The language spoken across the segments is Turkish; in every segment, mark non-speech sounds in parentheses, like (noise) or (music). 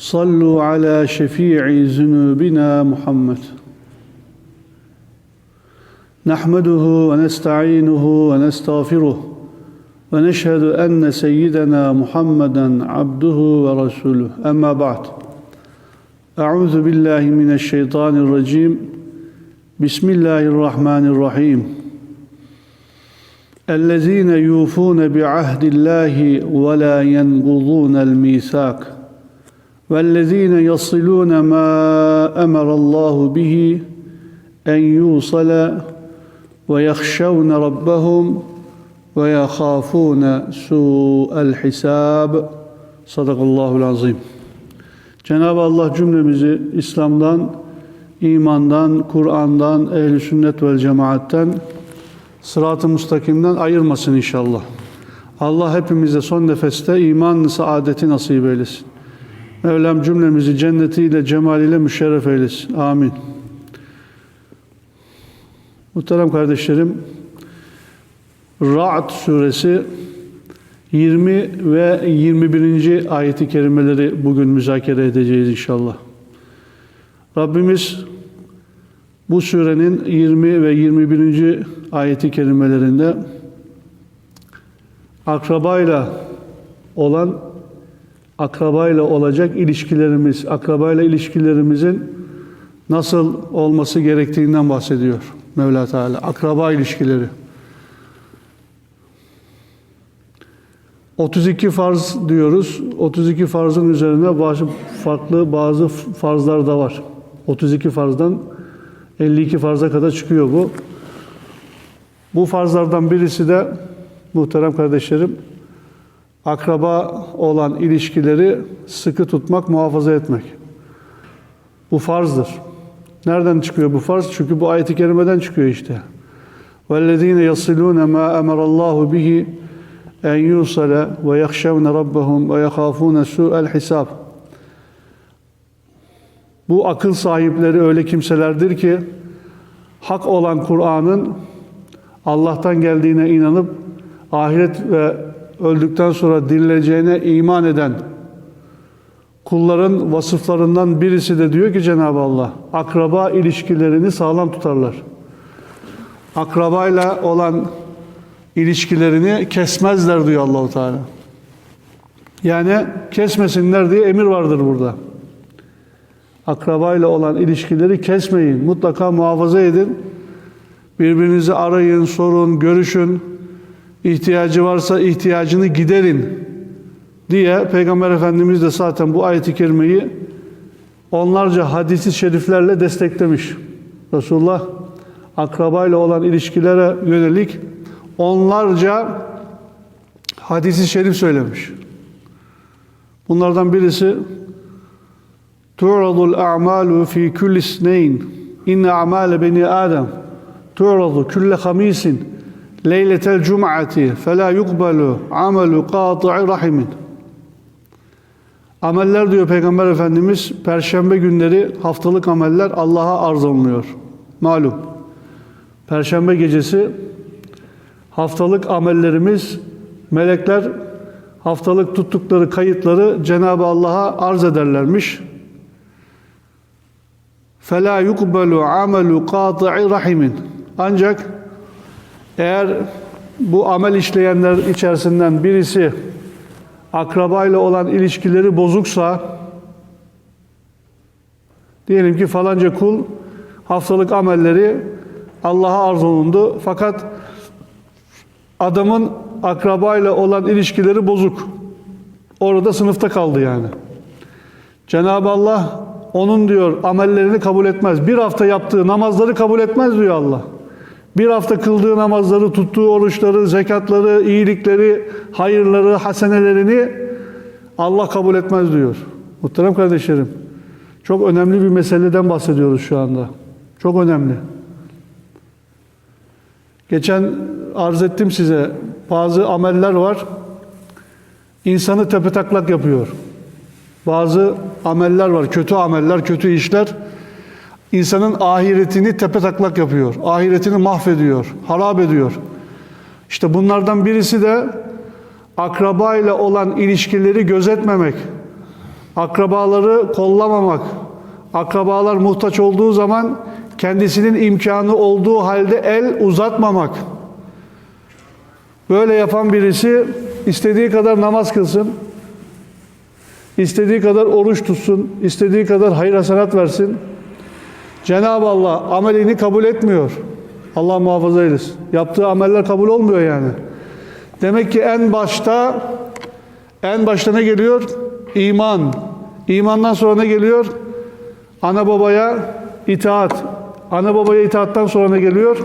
صلوا على شفيع ذنوبنا محمد. نحمده ونستعينه ونستغفره ونشهد أن سيدنا محمدا عبده ورسوله. أما بعد أعوذ بالله من الشيطان الرجيم. بسم الله الرحمن الرحيم. الذين يوفون بعهد الله ولا ينقضون الميثاق. والذين يصلون ما امر الله به ان يوصل ويخشون ربهم ويخافون سوء الحساب Sadakallahul azim. Cenab-ı Allah cümlemizi İslam'dan, imandan, Kur'an'dan, ehl sünnet vel cemaatten, sırat-ı müstakimden ayırmasın inşallah. Allah hepimize son nefeste imanlı saadeti nasip eylesin. Mevlam cümlemizi cennetiyle, cemaliyle müşerref eylesin. Amin. Muhterem kardeşlerim, Ra'd suresi 20 ve 21. ayeti kerimeleri bugün müzakere edeceğiz inşallah. Rabbimiz bu surenin 20 ve 21. ayeti kerimelerinde akrabayla olan akrabayla olacak ilişkilerimiz, akrabayla ilişkilerimizin nasıl olması gerektiğinden bahsediyor Mevla Teala. Akraba ilişkileri. 32 farz diyoruz. 32 farzın üzerine bazı farklı bazı farzlar da var. 32 farzdan 52 farza kadar çıkıyor bu. Bu farzlardan birisi de muhterem kardeşlerim akraba olan ilişkileri sıkı tutmak, muhafaza etmek. Bu farzdır. Nereden çıkıyor bu farz? Çünkü bu ayet-i kerimeden çıkıyor işte. وَالَّذ۪ينَ يَصِلُونَ مَا أَمَرَ اللّٰهُ بِهِ اَنْ يُوصَلَ وَيَخْشَوْنَ رَبَّهُمْ وَيَخَافُونَ سُوءَ الْحِسَابِ Bu akıl sahipleri öyle kimselerdir ki hak olan Kur'an'ın Allah'tan geldiğine inanıp ahiret ve öldükten sonra dirileceğine iman eden kulların vasıflarından birisi de diyor ki Cenab-ı Allah akraba ilişkilerini sağlam tutarlar. Akrabayla olan ilişkilerini kesmezler diyor Allahu Teala. Yani kesmesinler diye emir vardır burada. Akrabayla olan ilişkileri kesmeyin. Mutlaka muhafaza edin. Birbirinizi arayın, sorun, görüşün. İhtiyacı varsa ihtiyacını giderin diye Peygamber Efendimiz de zaten bu ayet-i kerimeyi onlarca hadisi şeriflerle desteklemiş. Resulullah akrabayla olan ilişkilere yönelik onlarca hadisi şerif söylemiş. Bunlardan birisi tu'radul a'malu fi kulli sneyn inne a'male beni Adem tu'radu kulle hamisin leyletel cum'ati fela yukbalu amelu qati'i rahimin Ameller diyor Peygamber Efendimiz perşembe günleri haftalık ameller Allah'a arz olunuyor. Malum. Perşembe gecesi haftalık amellerimiz melekler haftalık tuttukları kayıtları Cenab-ı Allah'a arz ederlermiş. فَلَا يُقْبَلُ عَمَلُ قَاطِعِ rahimin. Ancak eğer bu amel işleyenler içerisinden birisi akrabayla olan ilişkileri bozuksa diyelim ki falanca kul haftalık amelleri Allah'a arz olundu fakat adamın akrabayla olan ilişkileri bozuk. Orada sınıfta kaldı yani. Cenab-ı Allah onun diyor amellerini kabul etmez. Bir hafta yaptığı namazları kabul etmez diyor Allah. Bir hafta kıldığı namazları, tuttuğu oruçları, zekatları, iyilikleri, hayırları, hasenelerini Allah kabul etmez diyor. Muhterem kardeşlerim, çok önemli bir meseleden bahsediyoruz şu anda. Çok önemli. Geçen arz ettim size, bazı ameller var, insanı tepetaklak yapıyor. Bazı ameller var, kötü ameller, kötü işler, insanın ahiretini tepetaklak yapıyor. Ahiretini mahvediyor, harap ediyor. İşte bunlardan birisi de akrabayla olan ilişkileri gözetmemek. akrabaları kollamamak, akrabalar muhtaç olduğu zaman kendisinin imkanı olduğu halde el uzatmamak. Böyle yapan birisi istediği kadar namaz kılsın, istediği kadar oruç tutsun, istediği kadar hayır hasenat versin. Cenab-ı Allah amelini kabul etmiyor. Allah muhafaza eylesin. Yaptığı ameller kabul olmuyor yani. Demek ki en başta en başta ne geliyor? İman. İmandan sonra ne geliyor? Ana babaya itaat. Ana babaya itaattan sonra ne geliyor?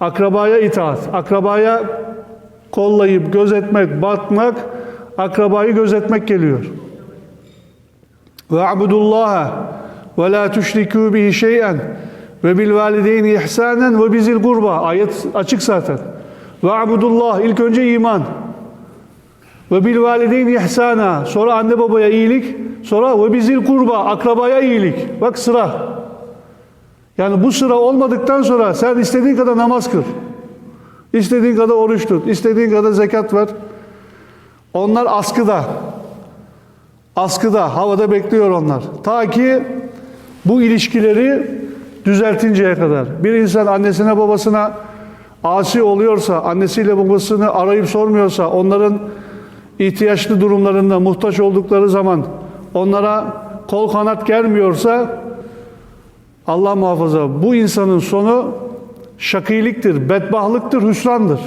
Akrabaya itaat. Akrabaya kollayıp gözetmek, bakmak, akrabayı gözetmek geliyor. Ve abudullaha ve la tuşrikû bihi şey'en ve bil valideyni ihsanen ve bizil kurba. Ayet açık zaten. Ve abudullah ilk önce iman. Ve bil valideyni ihsana. Sonra anne babaya iyilik. Sonra ve bizil kurba. Akrabaya iyilik. Bak sıra. Yani bu sıra olmadıktan sonra sen istediğin kadar namaz kıl. İstediğin kadar oruç tut. istediğin kadar zekat ver. Onlar askıda. Askıda, havada bekliyor onlar. Ta ki bu ilişkileri düzeltinceye kadar. Bir insan annesine babasına asi oluyorsa, annesiyle babasını arayıp sormuyorsa, onların ihtiyaçlı durumlarında muhtaç oldukları zaman onlara kol kanat gelmiyorsa Allah muhafaza bu insanın sonu şakiliktir, bedbahlıktır, hüsrandır.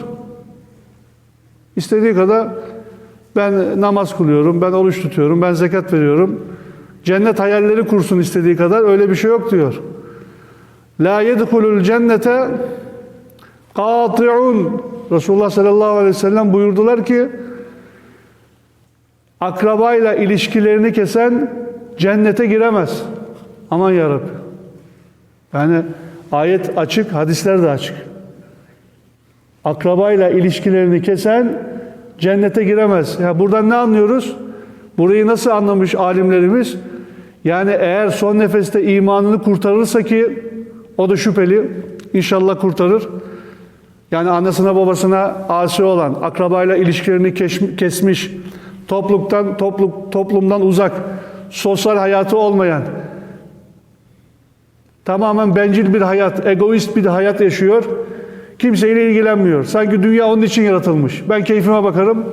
İstediği kadar ben namaz kılıyorum, ben oruç tutuyorum, ben zekat veriyorum. Cennet hayalleri kursun istediği kadar öyle bir şey yok diyor. La yedhulul cennete kati'un. Resulullah sallallahu aleyhi ve sellem buyurdular ki akrabayla ilişkilerini kesen cennete giremez. Aman yarabbi. Yani ayet açık, hadisler de açık. Akrabayla ilişkilerini kesen cennete giremez. Ya buradan ne anlıyoruz? Burayı nasıl anlamış alimlerimiz? Yani eğer son nefeste imanını kurtarırsa ki o da şüpheli. İnşallah kurtarır. Yani annesine babasına asi olan, akrabayla ilişkilerini kesmiş, topluluktan topluluk toplumdan uzak, sosyal hayatı olmayan, tamamen bencil bir hayat, egoist bir hayat yaşıyor. Kimseyle ilgilenmiyor. Sanki dünya onun için yaratılmış. Ben keyfime bakarım.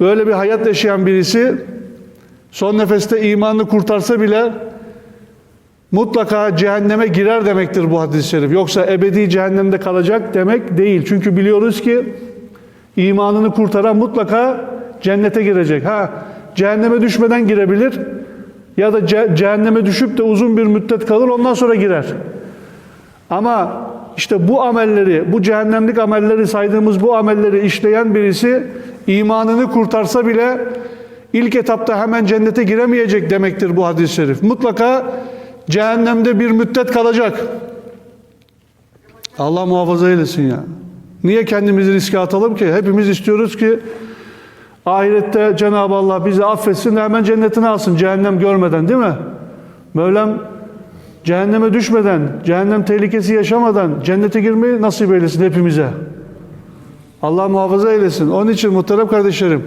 Böyle bir hayat yaşayan birisi son nefeste imanını kurtarsa bile mutlaka cehenneme girer demektir bu hadis-i şerif. Yoksa ebedi cehennemde kalacak demek değil. Çünkü biliyoruz ki imanını kurtaran mutlaka cennete girecek. Ha cehenneme düşmeden girebilir ya da ce- cehenneme düşüp de uzun bir müddet kalır ondan sonra girer. Ama işte bu amelleri, bu cehennemlik amelleri saydığımız bu amelleri işleyen birisi imanını kurtarsa bile ilk etapta hemen cennete giremeyecek demektir bu hadis-i şerif. Mutlaka cehennemde bir müddet kalacak. Allah muhafaza eylesin ya. Niye kendimizi riske atalım ki? Hepimiz istiyoruz ki ahirette Cenab-ı Allah bizi affetsin de hemen cennetine alsın cehennem görmeden değil mi? Mevlam cehenneme düşmeden, cehennem tehlikesi yaşamadan cennete girmeyi nasip eylesin hepimize. Allah muhafaza eylesin. Onun için muhterem kardeşlerim,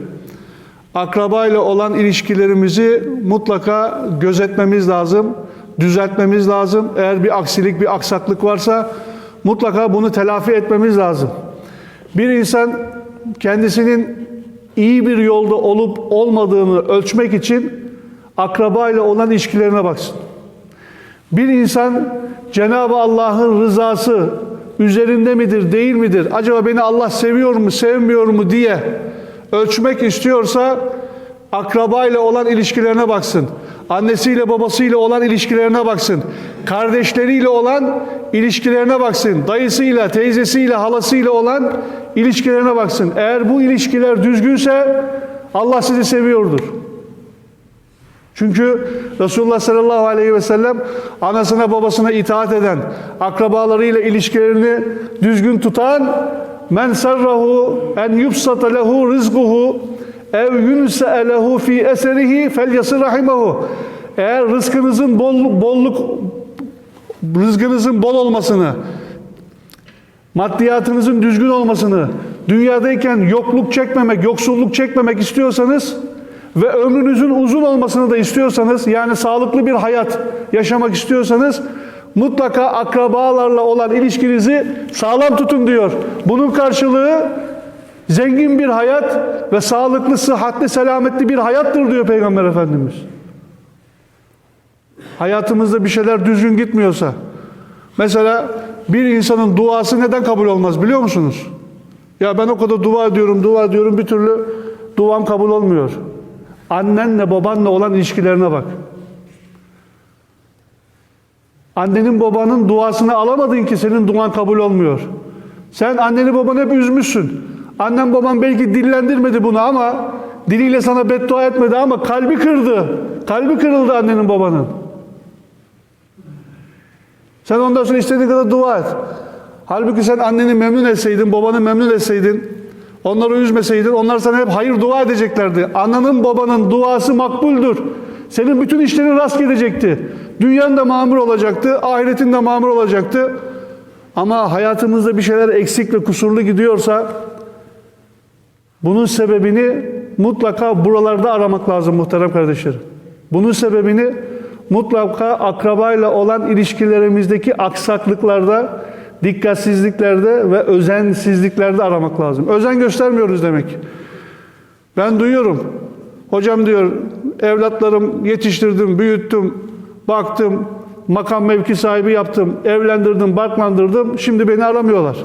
akrabayla olan ilişkilerimizi mutlaka gözetmemiz lazım, düzeltmemiz lazım. Eğer bir aksilik, bir aksaklık varsa mutlaka bunu telafi etmemiz lazım. Bir insan kendisinin iyi bir yolda olup olmadığını ölçmek için akrabayla olan ilişkilerine baksın. Bir insan Cenab-ı Allah'ın rızası üzerinde midir, değil midir? Acaba beni Allah seviyor mu, sevmiyor mu diye ölçmek istiyorsa akrabayla olan ilişkilerine baksın. Annesiyle babasıyla olan ilişkilerine baksın. Kardeşleriyle olan ilişkilerine baksın. Dayısıyla, teyzesiyle, halasıyla olan ilişkilerine baksın. Eğer bu ilişkiler düzgünse Allah sizi seviyordur. Çünkü Resulullah sallallahu aleyhi ve sellem anasına babasına itaat eden, akrabalarıyla ilişkilerini düzgün tutan men sarrahu en yubsata lehu rizquhu ev yunse lehu fi eserihi felyasir rahimehu. Eğer rızkınızın bol, bolluk rızkınızın bol olmasını, maddiyatınızın düzgün olmasını, dünyadayken yokluk çekmemek, yoksulluk çekmemek istiyorsanız ve ömrünüzün uzun olmasını da istiyorsanız, yani sağlıklı bir hayat yaşamak istiyorsanız mutlaka akrabalarla olan ilişkinizi sağlam tutun diyor. Bunun karşılığı zengin bir hayat ve sağlıklı, sıhhatli, selametli bir hayattır diyor Peygamber Efendimiz. Hayatımızda bir şeyler düzgün gitmiyorsa, mesela bir insanın duası neden kabul olmaz biliyor musunuz? Ya ben o kadar dua ediyorum, dua ediyorum bir türlü duam kabul olmuyor. Annenle babanla olan ilişkilerine bak. Annenin babanın duasını alamadın ki senin duan kabul olmuyor. Sen anneni babanı hep üzmüşsün. Annen baban belki dillendirmedi bunu ama diliyle sana beddua etmedi ama kalbi kırdı. Kalbi kırıldı annenin babanın. Sen ondan sonra istediğin kadar dua et. Halbuki sen anneni memnun etseydin, babanı memnun etseydin, onları üzmeseydin, onlar sana hep hayır dua edeceklerdi. Ananın babanın duası makbuldür. Senin bütün işlerin rast gidecekti. Dünyan da mamur olacaktı, ahiretin de mamur olacaktı. Ama hayatımızda bir şeyler eksik ve kusurlu gidiyorsa bunun sebebini mutlaka buralarda aramak lazım muhterem kardeşlerim. Bunun sebebini mutlaka akrabayla olan ilişkilerimizdeki aksaklıklarda, dikkatsizliklerde ve özensizliklerde aramak lazım. Özen göstermiyoruz demek. Ben duyuyorum. Hocam diyor evlatlarım yetiştirdim, büyüttüm, baktım, makam mevki sahibi yaptım, evlendirdim, barklandırdım. Şimdi beni aramıyorlar.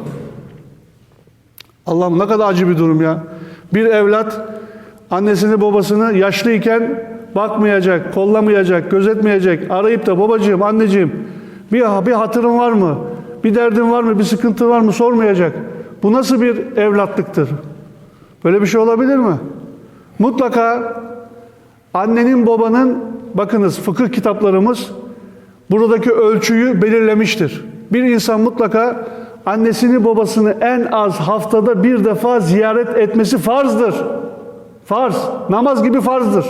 Allah'ım ne kadar acı bir durum ya. Bir evlat annesini babasını yaşlıyken bakmayacak, kollamayacak, gözetmeyecek. Arayıp da babacığım, anneciğim bir, bir hatırın var mı? Bir derdin var mı? Bir sıkıntı var mı? Sormayacak. Bu nasıl bir evlatlıktır? Böyle bir şey olabilir mi? Mutlaka annenin babanın bakınız fıkıh kitaplarımız buradaki ölçüyü belirlemiştir. Bir insan mutlaka annesini babasını en az haftada bir defa ziyaret etmesi farzdır. Farz. Namaz gibi farzdır.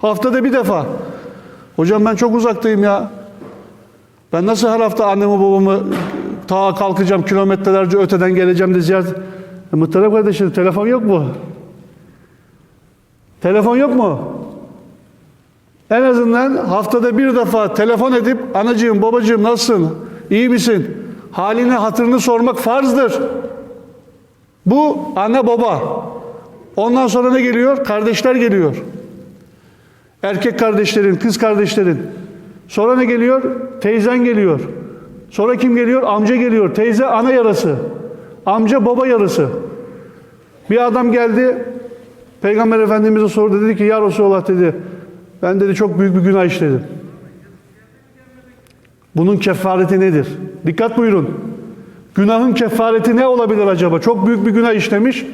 Haftada bir defa. Hocam ben çok uzaktayım ya. Ben nasıl her hafta annemi babamı ta kalkacağım kilometrelerce öteden geleceğim de ziyaret... E, muhterem kardeşim telefon yok mu? Telefon yok mu? En azından haftada bir defa telefon edip anacığım babacığım nasılsın? İyi misin? Halini hatırını sormak farzdır. Bu anne baba. Ondan sonra ne geliyor? Kardeşler geliyor. Erkek kardeşlerin, kız kardeşlerin. Sonra ne geliyor? Teyzen geliyor. Sonra kim geliyor? Amca geliyor. Teyze ana yarası. Amca baba yarısı. Bir adam geldi. Peygamber Efendimiz'e sordu. Dedi ki ya Resulallah dedi. Ben dedi çok büyük bir günah işledim. Bunun kefareti nedir? Dikkat buyurun. Günahın kefareti ne olabilir acaba? Çok büyük bir günah işlemiş.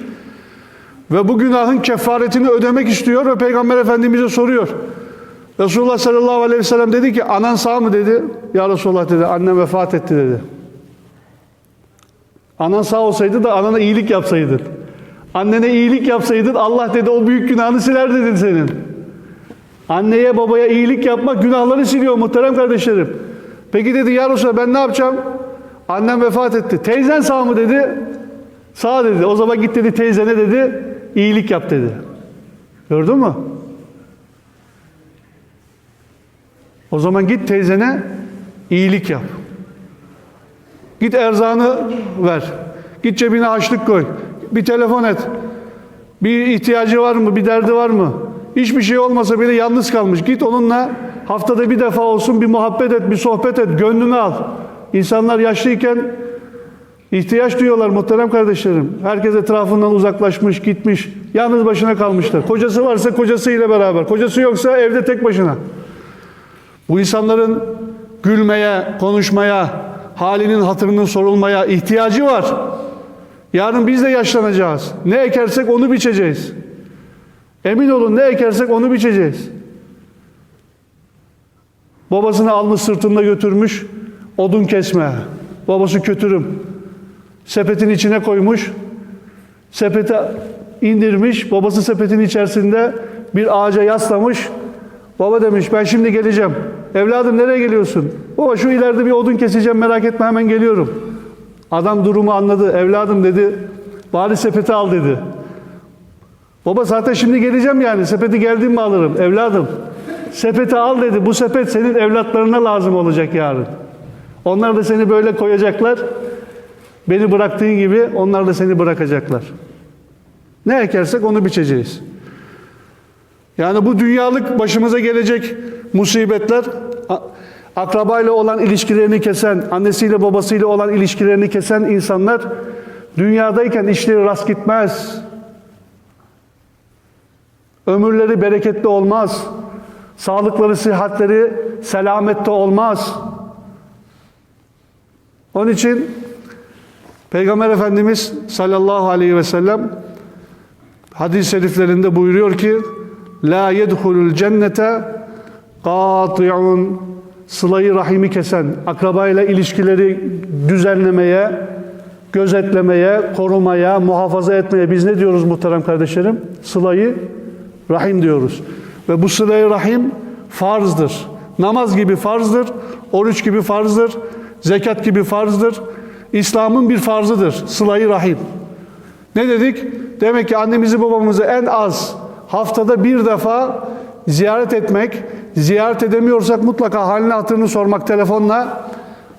Ve bu günahın kefaretini ödemek istiyor ve Peygamber Efendimiz'e soruyor. Resulullah sallallahu aleyhi ve sellem dedi ki anan sağ mı dedi. Ya Resulullah dedi annem vefat etti dedi. Anan sağ olsaydı da anana iyilik yapsaydın. Annene iyilik yapsaydın Allah dedi o büyük günahını siler dedi senin. Anneye babaya iyilik yapmak günahları siliyor muhterem kardeşlerim. Peki dedi ya Resulallah ben ne yapacağım? Annem vefat etti. Teyzen sağ mı dedi. Sağ dedi. O zaman git dedi teyzene dedi iyilik yap dedi. Gördün mü? O zaman git teyzene iyilik yap. Git erzağını ver. Git cebine açlık koy. Bir telefon et. Bir ihtiyacı var mı? Bir derdi var mı? Hiçbir şey olmasa bile yalnız kalmış. Git onunla haftada bir defa olsun bir muhabbet et, bir sohbet et. Gönlünü al. İnsanlar yaşlıyken ihtiyaç duyuyorlar muhterem kardeşlerim. Herkes etrafından uzaklaşmış, gitmiş. Yalnız başına kalmışlar. Kocası varsa kocasıyla beraber. Kocası yoksa evde tek başına. Bu insanların gülmeye, konuşmaya, halinin hatırının sorulmaya ihtiyacı var. Yarın biz de yaşlanacağız. Ne ekersek onu biçeceğiz. Emin olun ne ekersek onu biçeceğiz. Babasını almış sırtında götürmüş odun kesme. Babası kötürüm. Sepetin içine koymuş. Sepeti indirmiş. Babası sepetin içerisinde bir ağaca yaslamış. Baba demiş ben şimdi geleceğim. Evladım nereye geliyorsun? Baba şu ileride bir odun keseceğim merak etme hemen geliyorum. Adam durumu anladı. Evladım dedi bari sepeti al dedi. Baba zaten şimdi geleceğim yani. Sepeti geldiğim mi alırım? Evladım. Sepeti al dedi. Bu sepet senin evlatlarına lazım olacak yarın. Onlar da seni böyle koyacaklar. Beni bıraktığın gibi onlar da seni bırakacaklar. Ne ekersek onu biçeceğiz. Yani bu dünyalık başımıza gelecek musibetler akrabayla olan ilişkilerini kesen, annesiyle babasıyla olan ilişkilerini kesen insanlar dünyadayken işleri rast gitmez. Ömürleri bereketli olmaz. Sağlıkları, sıhhatleri selamette olmaz. Onun için Peygamber Efendimiz sallallahu aleyhi ve sellem hadis-i şeriflerinde buyuruyor ki La yedhulul cennete qati'un sılayı rahimi kesen, akrabayla ilişkileri düzenlemeye, gözetlemeye, korumaya, muhafaza etmeye biz ne diyoruz muhterem kardeşlerim? Sılayı rahim diyoruz. Ve bu sılayı rahim farzdır. Namaz gibi farzdır, oruç gibi farzdır, zekat gibi farzdır. İslam'ın bir farzıdır sılayı rahim. Ne dedik? Demek ki annemizi babamızı en az haftada bir defa ziyaret etmek, ziyaret edemiyorsak mutlaka halini hatırını sormak telefonla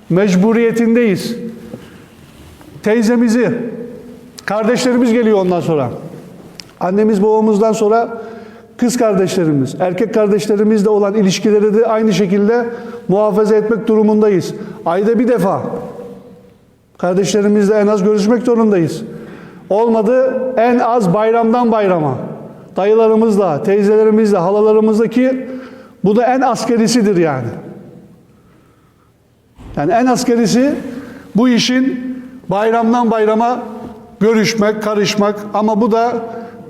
mecburiyetindeyiz. Teyzemizi, kardeşlerimiz geliyor ondan sonra. Annemiz babamızdan sonra kız kardeşlerimiz, erkek kardeşlerimizle olan ilişkileri de aynı şekilde muhafaza etmek durumundayız. Ayda bir defa kardeşlerimizle en az görüşmek zorundayız. Olmadı en az bayramdan bayrama. Dayılarımızla, teyzelerimizle, halalarımızla ki bu da en askerisidir yani. Yani en askerisi bu işin bayramdan bayrama görüşmek, karışmak ama bu da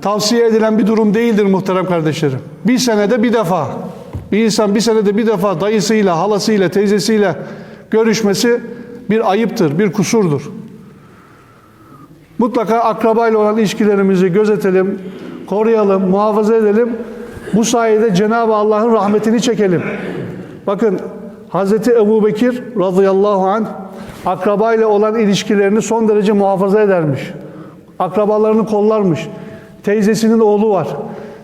tavsiye edilen bir durum değildir muhterem kardeşlerim. Bir senede bir defa, bir insan bir senede bir defa dayısıyla, halasıyla, teyzesiyle görüşmesi bir ayıptır, bir kusurdur. Mutlaka akrabayla olan ilişkilerimizi gözetelim, koruyalım, muhafaza edelim. Bu sayede Cenab-ı Allah'ın rahmetini çekelim. Bakın Hazreti Ebu Bekir radıyallahu anh akrabayla olan ilişkilerini son derece muhafaza edermiş. Akrabalarını kollarmış. Teyzesinin oğlu var.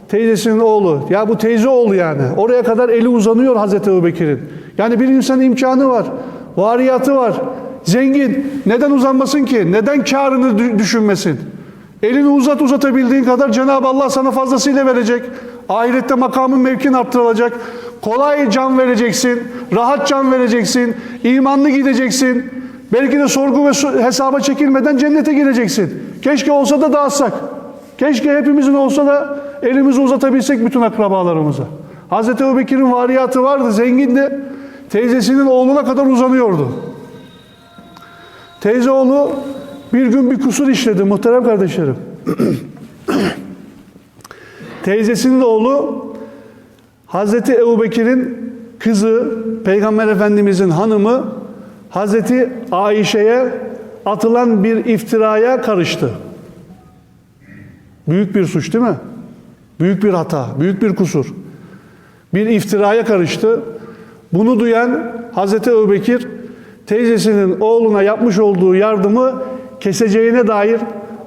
Teyzesinin oğlu. Ya bu teyze oğlu yani. Oraya kadar eli uzanıyor Hazreti Ebu Bekir'in. Yani bir insan imkanı var. Variyatı var. Zengin. Neden uzanmasın ki? Neden karını dü- düşünmesin? Elini uzat uzatabildiğin kadar Cenab-ı Allah sana fazlasıyla verecek. Ahirette makamın mevkin arttırılacak. Kolay can vereceksin. Rahat can vereceksin. imanlı gideceksin. Belki de sorgu ve hesaba çekilmeden cennete gireceksin. Keşke olsa da dağıtsak. Keşke hepimizin olsa da elimizi uzatabilsek bütün akrabalarımıza. Hazreti Ebubekir'in variyatı vardı, zengindi. Teyzesinin oğluna kadar uzanıyordu. Teyze oğlu bir gün bir kusur işledi muhterem kardeşlerim. (clears throat) Teyzesinin oğlu Hazreti Ebubekir'in kızı, Peygamber Efendimizin hanımı Hazreti Ayşe'ye atılan bir iftiraya karıştı. Büyük bir suç değil mi? Büyük bir hata, büyük bir kusur. Bir iftiraya karıştı. Bunu duyan Hazreti Ebubekir teyzesinin oğluna yapmış olduğu yardımı keseceğine dair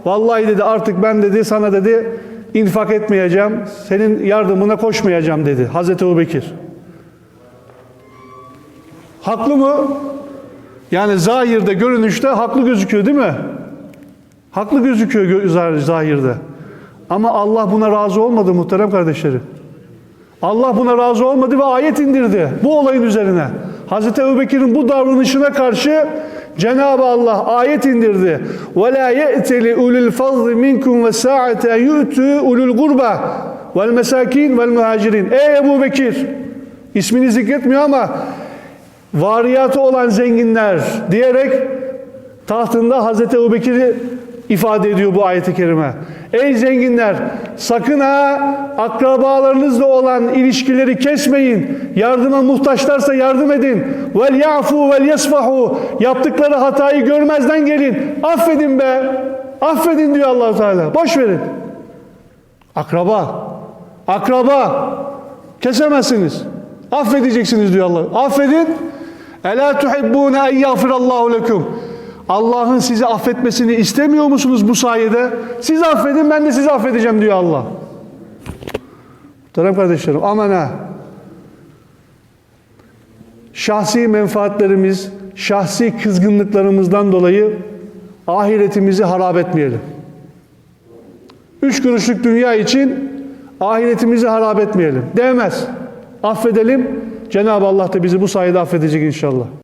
vallahi dedi artık ben dedi sana dedi infak etmeyeceğim. Senin yardımına koşmayacağım dedi Hazreti Ebubekir. Haklı mı? Yani zahirde, görünüşte haklı gözüküyor değil mi? Haklı gözüküyor gö- zah- zahirde. Ama Allah buna razı olmadı muhterem kardeşleri. Allah buna razı olmadı ve ayet indirdi bu olayın üzerine. Hazreti Ebubekir'in bu davranışına karşı Cenab-ı Allah ayet indirdi. Ve la ye'teli ulul fazl minkum ve sa'ate yu'tu ulul gurba vel mesakin vel muhacirin. Ey Ebu Bekir! İsmini zikretmiyor ama variyatı olan zenginler diyerek tahtında Hazreti Ebubekir'i ifade ediyor bu ayet-i kerime. Ey zenginler sakın ha akrabalarınızla olan ilişkileri kesmeyin. Yardıma muhtaçlarsa yardım edin. Vel yafu vel yasfahu. Yaptıkları hatayı görmezden gelin. Affedin be. Affedin diyor Allah Teala. Boş verin. Akraba. Akraba. Kesemezsiniz. Affedeceksiniz diyor Allah. Affedin. Ela tuhibbune en yağfirallahu lekum. Allah'ın sizi affetmesini istemiyor musunuz bu sayede? Siz affedin ben de sizi affedeceğim diyor Allah. Muhterem kardeşlerim aman ha. Şahsi menfaatlerimiz, şahsi kızgınlıklarımızdan dolayı ahiretimizi harap etmeyelim. Üç kuruşluk dünya için ahiretimizi harap etmeyelim. Değmez. Affedelim. Cenab-ı Allah da bizi bu sayede affedecek inşallah.